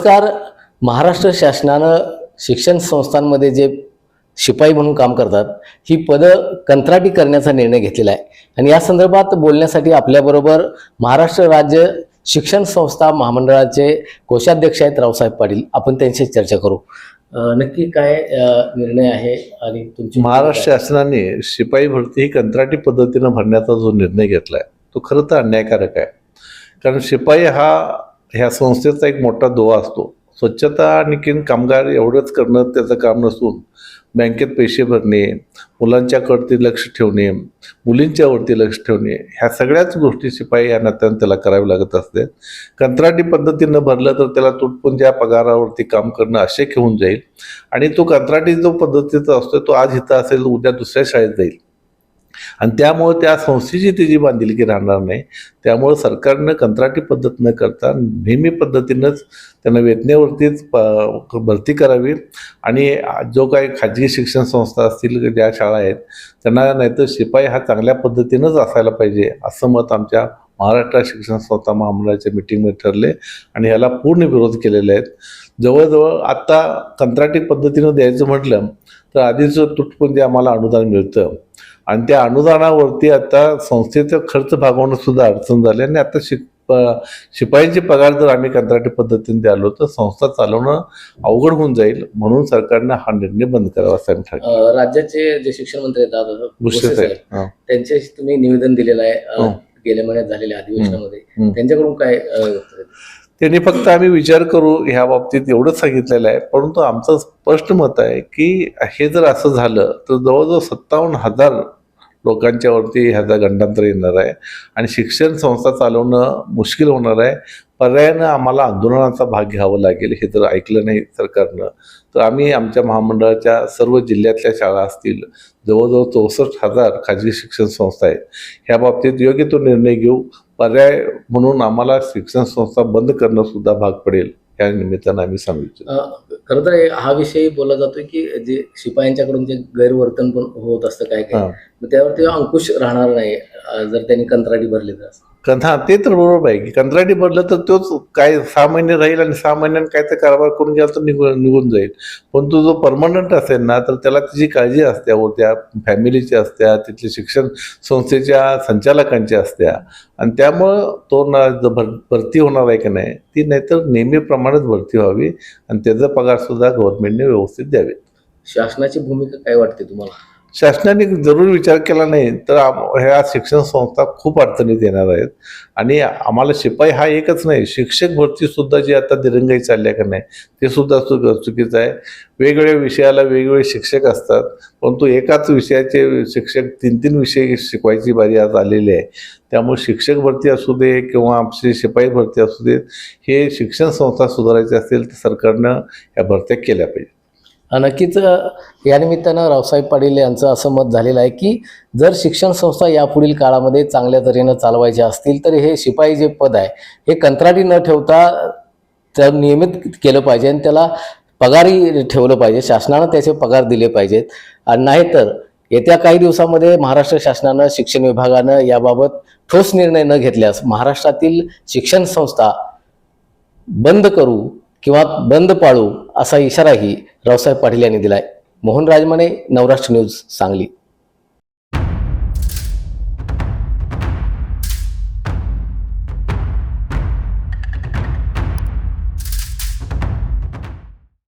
नमस्कार. महाराष्ट्र शासनानं शिक्षण संस्थांमध्ये जे शिपाई म्हणून काम करतात ही पदं कंत्राटी करण्याचा निर्णय घेतलेला आहे. आणि या संदर्भात बोलण्यासाठी आपल्याबरोबर महाराष्ट्र राज्य शिक्षण संस्था महामंडळाचे कोषाध्यक्ष आहेत रावसाहेब पाटील. आपण त्यांच्याशी चर्चा करू. नक्की काय निर्णय आहे आणि तुमची महाराष्ट्र शासनाने शिपाई भरती ही कंत्राटी पद्धतीनं भरण्याचा जो निर्णय घेतला आहे तो खरं तर अन्यायकारक आहे. कारण शिपाई हा ह्या संस्थेचा एक मोठा दोहा असतो. स्वच्छता आणखीन कामगार एवढंच करणं त्याचं काम नसून बँकेत पैसे भरणे मुलांच्याकडती लक्ष ठेवणे मुलींच्यावरती लक्ष ठेवणे ह्या सगळ्याच गोष्टी शिपाई या नात्यानं त्याला करावी लागत असते कंत्राटी पद्धतीनं भरलं तर त्याला तुटपुंज्या पगारावरती काम करणं अशक्य होऊन जाईल. आणि तो कंत्राटी जो पद्धतीचा असतो तो आज इथं असेल उद्या दुसऱ्या शाळेत जाईल. आणि त्यामुळे त्या संस्थेची त्याची बांधिलकी राहणार नाही त्यामुळे सरकारनं कंत्राटी पद्धत न करता नेहमी पद्धतीनंच त्यांना वेतनेवरतीच प भरती करावी आणि जो काही खाजगी शिक्षण संस्था असतील ज्या शाळा आहेत त्यांना नाहीतर शिपाई हा चांगल्या पद्धतीनंच असायला पाहिजे असं मत आमच्या महाराष्ट्र शिक्षण संस्था महामंडळाच्या मिटिंगमध्ये ठरले आणि ह्याला पूर्ण विरोध केलेले आहेत. जवळजवळ आत्ता कंत्राटी पद्धतीनं द्यायचं म्हटलं तर आधीचं तुटपुंजे आम्हाला अनुदान मिळतं. आणि त्या अनुदानावरती आता संस्थेचा खर्च भागवणं सुद्धा अडचण झाली आणि आता शिक प- शिपाईचे पगार जर आम्ही कंत्राटी पद्धतीने द्यालो तर संस्था चालवणं अवघड होऊन जाईल म्हणून सरकारनं हा निर्णय बंद करावा असं आम्ही ठरवलं अं, राज्याचे जे शिक्षण मंत्री आहेत. त्यांच्याशी तुम्ही निवेदन दिलेलं आहे. गेल्या महिन्यात झालेल्या अधिवेशनामध्ये. त्यांच्याकडून काय त्यांनी फक्त आम्ही विचार करू ह्या बाबतीत एवढंच सांगितलेलं आहे परंतु आमचं स्पष्ट मत आहे की हे जर असं झालं तर जवळजवळ सत्तावन्न हजार लोकांच्यावरती ह्याचा गंडांतर येणार आहे. आणि शिक्षण संस्था चालवणं मुश्किल होणार आहे. पर्यायानं आम्हाला आंदोलनाचा भाग घ्यावा लागेल हे जर ऐकलं नाही सरकारनं. तर आम्ही आमच्या महामंडळाच्या सर्व जिल्ह्यातल्या शाळा असतील जवळजवळ चौसष्ट हजार खाजगी शिक्षण संस्था आहेत. ह्या बाबतीत योग्य तो निर्णय घेऊ. पर्याय म्हणून आम्हाला शिक्षण संस्था बंद करणं सुद्धा भाग पडेल. या निमित्तानं आम्ही सांगू इच्छितो खरं तर हे- विषय बोलला जातोय की जे शिपायांच्याकडून जे गैरवर्तन पण होत असतं काय काय त्यावरती अंकुश राहणार नाही. जर त्यांनी कंत्राटी भरली तर हा ते तर बरोबर आहे की कंत्राटी भरलं तर तोच काय सहा महिने राहील आणि सहा महिन्यात काय तर कारभार करून गेला तर निघून निघून जाईल. पण तो जो परमनंट असेल ना तर त्याला त्याची काळजी असते व त्या फॅमिलीची असत्या तिथल्या शिक्षण संस्थेच्या संचालकांची असत्या आणि त्यामुळं तो ना भर भरती होणार आहे की नाही ती नाहीतर नेहमीप्रमाणेच भरती व्हावी आणि त्याचा पगार सुद्धा गव्हर्नमेंटने व्यवस्थित द्यावे. शासनाची भूमिका काय वाटते तुम्हाला? शासनाने जरूर विचार केला नाही तर ह्या शिक्षण संस्था खूप अडचणीत येणार आहेत. आणि आम्हाला शिपाई हा एकच नाही शिक्षक भरती सुद्धा जी आता दिरंगाई चालल्या का नाही ते सुद्धा चुक चुकीचं आहे. वेगवेगळ्या विषयाला वेगवेगळे शिक्षक असतात परंतु एकाच विषयाचे शिक्षक तीन तीन विषय शिकवायची बारी आज आलेली आहे. त्यामुळे शिक्षक भरती असू दे किंवा आमची शिपाई भरती असू देत हे शिक्षण संस्था सुधारायचे असतील तर सरकारनं ह्या भरत्या केल्या पाहिजे नक्कीच यानिमित्तानं या निमित्तानं रावसाहेब पाटील यांचं असं मत झालेलं आहे की जर शिक्षण संस्था यापुढील काळामध्ये चांगल्या तऱ्हेनं चालवायच्या असतील तर हे शिपाई जे पद आहे हे कंत्राटी न ठेवता त्या नियमित केलं पाहिजे आणि त्याला पगारही ठेवलं पाहिजे. शासनानं त्याचे पगार दिले पाहिजेत. आणि नाहीतर येत्या काही दिवसामध्ये महाराष्ट्र शासनानं शिक्षण विभागानं याबाबत ठोस निर्णय न घेतल्यास महाराष्ट्रातील शिक्षण संस्था बंद करू किंवा बंद पाळू असा इशाराही रावसाहेब पाटील यांनी दिलाय. मोहन राजमाने नवराष्ट्र न्यूज सांगली.